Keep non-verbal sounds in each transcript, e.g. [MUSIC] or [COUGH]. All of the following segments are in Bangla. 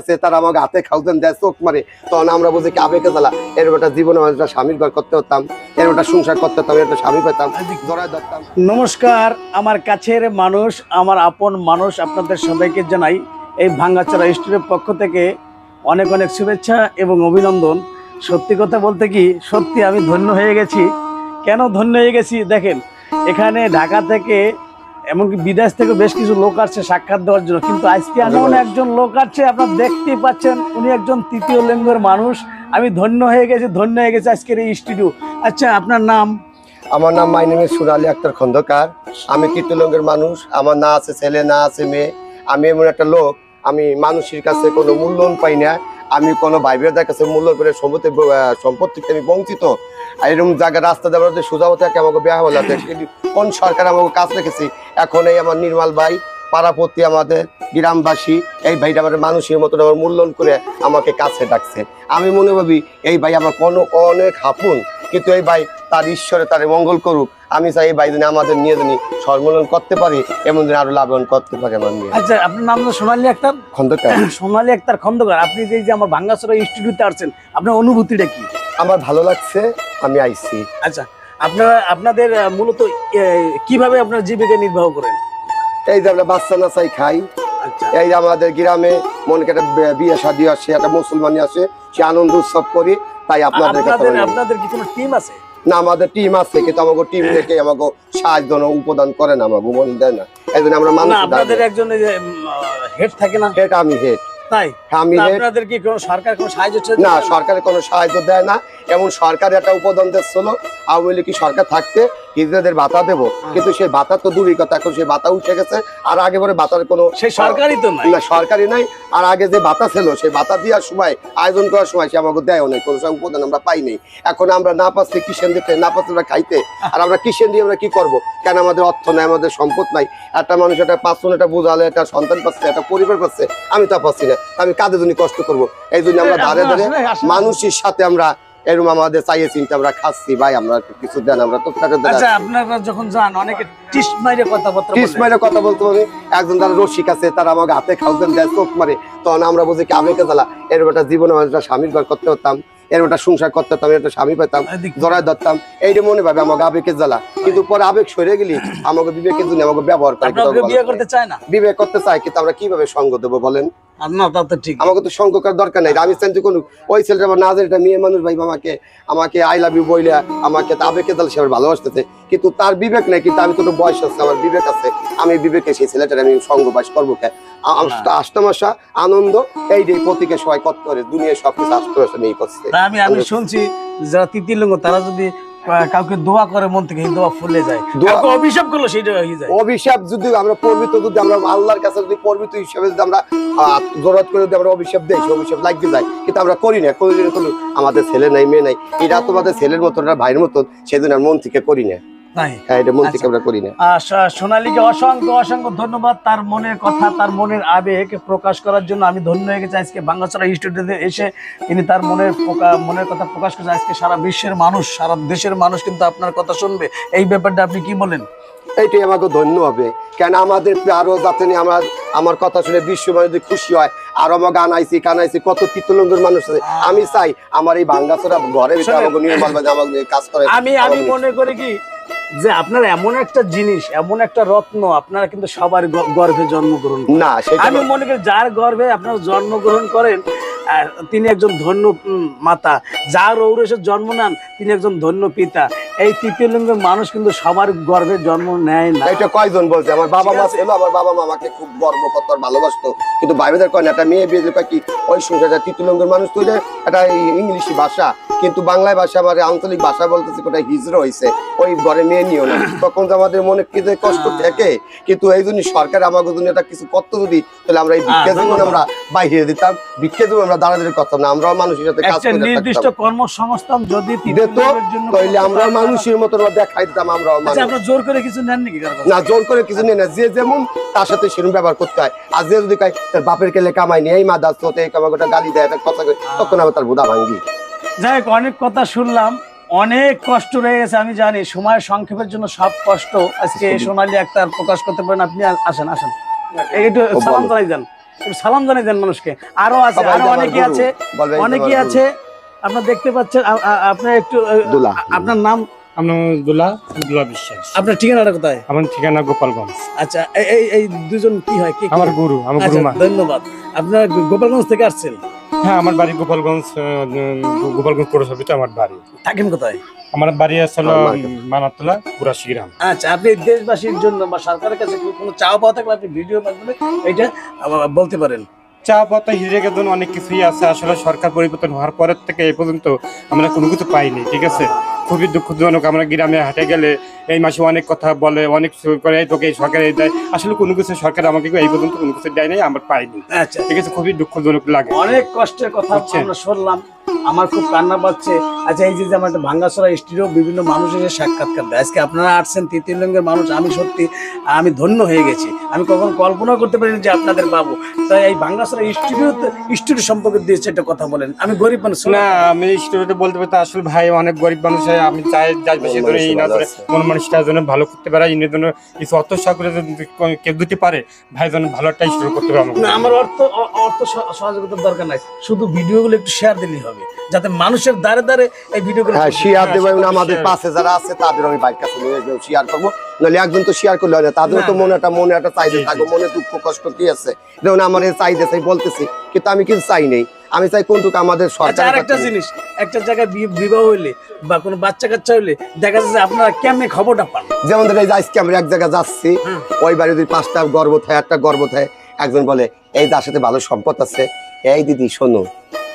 আছে তারা আমাকে হাতে খাউতেন দেয় চোখ মারে। তখন আমরা বুঝি কি আবেগে জ্বালা। এরকম একটা জীবনে একটা স্বামীর ঘর করতে হতাম, এরকম একটা সংসার করতে হতাম একটা স্বামী পেতাম, জড়ায় ধরতাম। নমস্কার, আমার কাছের মানুষ, আমার আপন মানুষ আপনাদের সবাইকে জানাই, এই ভাঙ্গাচড়া স্টুডিওর পক্ষ থেকে অনেক অনেক শুভেচ্ছা এবং অভিনন্দন। সত্যি কথা বলতে কি, সত্যি আমি ধন্য হয়ে গেছি। কেন ধন্য হয়ে গেছি? দেখেন, এখানে ঢাকা থেকে এমনকি বিদেশ থেকে বেশ কিছু লোক আসছে সাক্ষাৎ দেওয়ার জন্য। কিন্তু আজকে এমন একজন লোক আসছে আপনার দেখতেই পাচ্ছেন উনি একজন তৃতীয় লিঙ্গের মানুষ। আমি ধন্য হয়ে গেছি ধন্য হয়ে গেছি আজকের এই স্টুডিও আচ্ছা আপনার নাম? আমার নাম মাই নেম সোনালী আক্তার খন্দকার। আমি কীর্তলঙ্গের মানুষ আমার না আছে ছেলে না আছে মেয়ে। আমি এমন একটা লোক আমি মানুষের কাছে কোনো মূল্যায়ন পাই না। আমি কোনো ভাই বোনদের কাছে মূল্য করে সম্পত্তি সম্পদ থেকে আমি বঞ্চিত। আর এরকম জায়গায় রাস্তা দেওয়ার যে সোজা হতে আমাকে বিয়া হলো। কোন সরকার আমাকে কাজ রেখেছি এখন এই আমার নির্মাল ভাই, পাড়াপতি আমাদের, গ্রামবাসী, এই ভাইটা আমার মানুষের মতন আমার মূল্যায়ন করে আমাকে কাছে ডাকছে। আমি মনে ভাবি, এই ভাই আমার কোনো অনেক হাপুন কিন্তু এই ভাই তার ঈশ্বরে তার মঙ্গল করুক। আমি চাই এই ভাই যেন আমাদের নিয়ে জানি সম্মেলন করতে পারি এমন দিন আরও লাভবান করতে পারি আমার নিয়ে আচ্ছা আপনার নাম তো সোনালী আক্তার? খন্দকার। [COUGHS] সোনালী আক্তার খন্দকার আপনি যে যে আমার ভাঙ্গাসরা স্টুডিওতে আসছেন আপনার অনুভূতিটা কি? আমার ভালো লাগছে আমি আইছি। আচ্ছা আপনারা আপনাদের মূলত কীভাবে আপনার জীবিকা নির্বাহ করেন? এই যে আমরা বাচ্চা নাচাই খাই। আচ্ছা। এই যে আমাদের গ্রামে মনে একটা বিয়ে শাদী আসে একটা মুসলমানি আসে সে আনন্দ উৎসব করি। তাই আপনাদের আপনাদের কি কোনো টিম আছে? না আমাদের টিম আছে কিন্তু আমাকে টিম থেকে আমাকে সাহায্য উপদান করে না আমাকে মনে দেয় না। এজন্য জন্য আমরা না মানুষ আপনাদের একজন হেড থাকে না? হেড আমি হেড তাই? আমি আপনাদের কি কোনো সরকার কোনো সাহায্য না সরকারের কোনো সাহায্য দেয় না। এমন সরকার একটা উপদান দিচ্ছিল আওয়ামী লীগ কি সরকার থাকতে হিজড়াদের ভাতা দেবো। কিন্তু সেই ভাতা তো দূরই কথা এখন সেই ভাতা উঠে গেছে। আর আগে পরে ভাতার কোনো সেই সরকারই তো নাই। না সরকারি নাই। আর আগে যে ভাতা ছিল সেই ভাতা দেওয়ার সময় আয়োজন করার সময় সে আমাকে দেয় অনেক কোনো সময় উপদান আমরা পাইনি এখন আমরা না পাচ্ছি কিষেন দিতে না পাচ্ছি আমরা খাইতে। আর আমরা কিষেন দিয়ে আমরা কি করব? কেন আমাদের অর্থ নাই আমাদের সম্পদ নাই? একটা মানুষ একটা পাঁচজন একটা বোঝালে একটা সন্তান পাচ্ছে একটা পরিবার পাচ্ছে আমি তা পাচ্ছি না। আমি কাদের জন্য কষ্ট করব? এই জন্য আমরা ধারে ধারে মানুষের সাথে আমরা এরকম আমাদের চাইয়ে চিন্তা আমরা খাচ্ছি ভাই আমরা কিছু দেন আমরা তো আচ্ছা আপনারা যখন যান অনেকে টিস মাইরে কথাবার্তা ত্রিশ বলে। মাইলের কথা বলতে হবে একজন তারা রসিক আছে তারা আমাকে হাতে খাউতেন দেয় চোখ মারে। তখন আমরা বুঝি কি আবেগে জ্বালা। এরকম একটা জীবনে আমার স্বামীর ঘর করতে হতাম এরকম একটা সংসার করতে হতাম একটা স্বামী পেতাম জড়ায় ধরতাম। এইটা মনে ভাবে আমাকে আবেগে জ্বালা। কিন্তু পরে আবেগ সরে গেলি আমাকে বিবেকের জন্য আমাকে ব্যবহার করে বিয়ে করতে চায় না? বিবেক করতে চাই কিন্তু আমরা কীভাবে সঙ্গ দেবো বলেন? না তা তো ঠিক। আমাকে তো সঙ্গ করার দরকার নাই। আমি চাইছি কোনো ওই ছেলেটা আমার নাজের একটা মেয়ে মানুষ ভাই আমাকে আমাকে আই লাভ ইউ বইলে আমাকে আবেগে তাহলে সে আমার ভালোবাসতেছে। কিন্তু তার বিবেক নাই কিন্তু আমি তো বয়স আছে আমার বিবেক আছে। আমি বিবেকে সেই ছেলেটার আমি সঙ্গ বাস করব কে? আষ্টমাশা আনন্দ এই যে প্রতীকে সবাই করতে পারে দুনিয়ায় সবকিছু আষ্টমাশা নিয়ে করছে। আমি আমি শুনছি যারা তৃতীয় লিঙ্গ তারা যদি কাউকে দোয়া করে মন থেকে এই দোয়া ফুলে যায়। কাউকে অভিশাপ করল সেটা হয়ে যায়। অভিশাপ যদি আমরা পবিত্র যদি আমরা আল্লাহর কাছে যদি পবিত্র হিসাবে যদি আমরা জরুরত করে যদি আমরা অভিশাপ দেয় সেই অভিশাপ লাগিয়ে যায়। কিন্তু আমরা করি না করি কোনো আমাদের ছেলে নাই মেয়ে নাই। এটা তোমাদের ছেলের মতন ভাইয়ের মতন সেদিন আর মন থেকে করি না। এটা মন থেকে আচ্ছা। আমরা করি না। সোনালীকে অসংখ্য অসংখ্য ধন্যবাদ তার মনের কথা তার মনের আবেগ প্রকাশ করার জন্য। আমি ধন্য হয়ে গেছি আজকে বাংলাছড়া স্টুডিওতে এসে। তিনি তার মনের মনের কথা প্রকাশ করেছে। আজকে সারা বিশ্বের মানুষ সারা দেশের মানুষ কিন্তু আপনার কথা শুনবে। এই ব্যাপারটা আপনি কি বলেন? এইটাই আমাকে ধন্য হবে। কেন আমাদের আরও যাতে আমার আমার কথা শুনে বিশ্ব মানুষ যদি খুশি হয় আর আমার গান আইছি কান আইছি কত তিতলঙ্গের মানুষ আছে। আমি চাই আমার এই ভাঙ্গাচোরা ঘরে আমাকে কাজ করে আমি আমি মনে করি কি যে আপনার এমন একটা জিনিস এমন একটা রত্ন আপনারা কিন্তু সবার গর্ভে জন্মগ্রহণ না আমি মনে করি যার গর্ভে আপনারা জন্মগ্রহণ করেন তিনি একজন ধন্য মাতা। যার ঔরসের জন্ম নেন তিনি একজন ধন্য পিতা। এই তৃতীয় লিঙ্গের মানুষ কিন্তু সবার গর্ভে জন্ম নেয় না। এটা কয়জন বলছে? আমার বাবা মা। ছিল আমার বাবা মা আমাকে খুব গর্ব করতো ভালোবাসতো। কিন্তু বাইবেদের কয় না একটা মেয়ে বিয়ে কয় কি ওই সংসারটা তৃতীয়লঙ্গের মানুষ তুই একটা ইংলিশ ভাষা। কিন্তু বাংলায় ভাষা আমার আঞ্চলিক ভাষা বলতেছে কোথায় হিজড়ো হয়েছে ওই ঘরে মেয়ে নিও না। তখন তো আমাদের মনে কি যে কষ্ট থাকে। কিন্তু এই জন্য সরকার আমাদের জন্য এটা কিছু করতো যদি তাহলে আমরা এই ভিক্ষা জীবন আমরা বাইরে দিতাম। ভিক্ষা জীবন আমরা দাঁড়াদাঁড়ি করতাম না আমরাও মানুষের সাথে কাজ একটা করে নির্দিষ্ট কর্মসংস্থান যদি তৃতীয় দিত লিঙ্গের আমরা করতে মানুষের মতো দেখাই দিতাম আমরাও আচ্ছা জোর করে কিছু নেন নাকি না জোর করে কিছু নেই না। যে যেমন তার সাথে সেরকম ব্যবহার করতে হয়। আর যে যদি কয় তার বাপের কেলে কামাই নেই এই মা দাস তোতে এই গালি দেয় একটা কথা তখন আমি তার বোধা ভাঙ্গি। যাই হোক অনেক কথা শুনলাম। অনেক কষ্ট রয়ে গেছে আমি জানি। সময় সংক্ষেপের জন্য সব কষ্ট আজকে সোনালী আক্তার প্রকাশ করতে পারেন। আপনি আসেন আসেন। একটু সালাম জানাই দেন। সালাম জানিয়ে দেন মানুষকে। আরও আছে আরও অনেকে আছে। অনেকেই আছে। আপনার দেখতে পাচ্ছেন আপনার একটু আপনার নাম আমার নাম দুলা দুলা বিশ্বাস। আপনার ঠিকানাটা কোথায়? আমার ঠিকানা গোপালগঞ্জ। আচ্ছা এই- এই এই দুজন কি হয়? কি কি? আমার গুরু আমার আচ্ছা, গুরুমা। ধন্যবাদ। আপনার গোপালগঞ্জ থেকে আসছেন? হ্যাঁ আমার বাড়ি গোপালগঞ্জ আহ, গোপালগঞ্জ পৌরসভাতে আমার বাড়ি। থাকেন কোথায়? আমার বাড়ি আসলে। মানাতলা বুড়াশি গ্রাম। আচ্ছা আপনি দেশবাসীর জন্য বা সরকারের কাছে কি কোনো চাওয়া পাওয়া থাকলে আপনি ভিডিও মাধ্যমে এটা বলতে পারেন। চা পাতা জন্য অনেক কিছুই আছে। আসলে সরকার পরিবর্তন হওয়ার পরের থেকে এই পর্যন্ত আমরা কোনো কিছু পাইনি ঠিক আছে? খুবই দুঃখজনক আমরা গ্রামে হাটে গেলে এই মাসে অনেক কথা বলে অনেক করে তোকে এই সরকার এই দেয়। আসলে কোনো কিছু সরকার আমাকে এই পর্যন্ত কোনো কিছু দেয় নাই আমার পাইনি। আচ্ছা। ঠিক আছে খুবই দুঃখজনক লাগে। অনেক কষ্টের কথা আমরা শুনলাম। আমার খুব কান্না পাচ্ছে। আচ্ছা এই যে আমার একটা ভাঙ্গাসরা স্টুডিও বিভিন্ন মানুষের সাক্ষাৎকার দেয়। আজকে আপনারা আসছেন তৃতীয় লিঙ্গের মানুষ আমি সত্যি আমি ধন্য হয়ে গেছি। আমি কখন কল্পনা করতে পারিনি যে আপনাদের পাবো তাই এই ভাঙ্গাসরা স্টুডিও স্টুডিও সম্পর্কে দিয়েছে একটা কথা বলেন। আমি গরিব মানুষ না আমি স্টুডিওতে বলতে পারতে আসলে ভাই অনেক গরিব মানুষ হয়, আমি চাই যাই বেশি ধরে এই না ধরে মন মানুষটা যেন ভালো করতে পারে। ইনের জন্য কিছু অর্থ যদি কেউ দিতে পারে ভাই যেন ভালো একটা স্টুডিও করতে পারে না আমার অর্থ অর্থ সহযোগিতার দরকার নাই। শুধু ভিডিওগুলো একটু শেয়ার দিলেই হবে। যাতে মানুষের দ্বারে দ্বারে এই ভিডিওগুলো হ্যাঁ শেয়ার দেবো এবং সেটা তো আমাদের পাশে যারা আছে তাদের আমি বাইক কাছে নিয়ে শেয়ার করব। নাহলে একজন তো শেয়ার করলে হয় না তাদেরও তো মনে একটা মনে একটা চাহিদা। থাকবে মনে দুঃখ কষ্ট কি আছে? যেমন আমার এই চাহিদা চাই বলতেছি কিন্তু আমি কিন্তু চাই নেই। আমি চাই কোনটুকু আমাদের আচ্ছা সরকার একটা জিনিস একটা জায়গায় বিবাহ হইলে বা কোনো বাচ্চা কাচ্চা হইলে দেখা যাচ্ছে আপনারা কেমনে খবরটা পান? যেমন ধরো এই আজকে আমরা এক জায়গায় যাচ্ছি ওই বাড়ি যদি পাঁচটা গর্ব থাকে একটা গর্ব থাকে একজন বলে এই যার সাথে ভালো সম্পদ আছে এই দিদি শোনো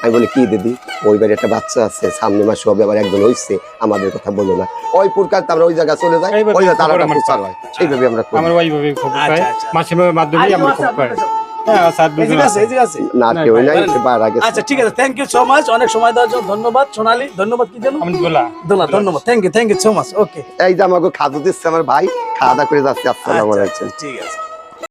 আমি বলি কি দিদি? ওই বাড়ি একটা বাচ্চা আছে সামনে মাসে হবে আবার একজন হইছে। আমাদের কথা বলো না। ওই প্রকার আমরা ওই জায়গায় চলে যাই ওই তারা প্রচার হয় সেইভাবে আমরা করি। আমার ওইভাবে খবর আচ্ছা, আচ্ছা। আমরা? হ্যাঁ আচ্ছা ঠিক আছে থ্যাংক ইউ সো মাচ অনেক সময় দেওয়ার জন্য ধন্যবাদ। সোনালী ধন্যবাদ কি জানো দোলা। দোলা ধন্যবাদ। Thank you thank you so much okay এই যে আমাকে খাদ্য দিচ্ছে আমার ভাই খাওয়া দাওয়া করে যাচ্ছে আসসালামু আলাইকুম। ঠিক আছে।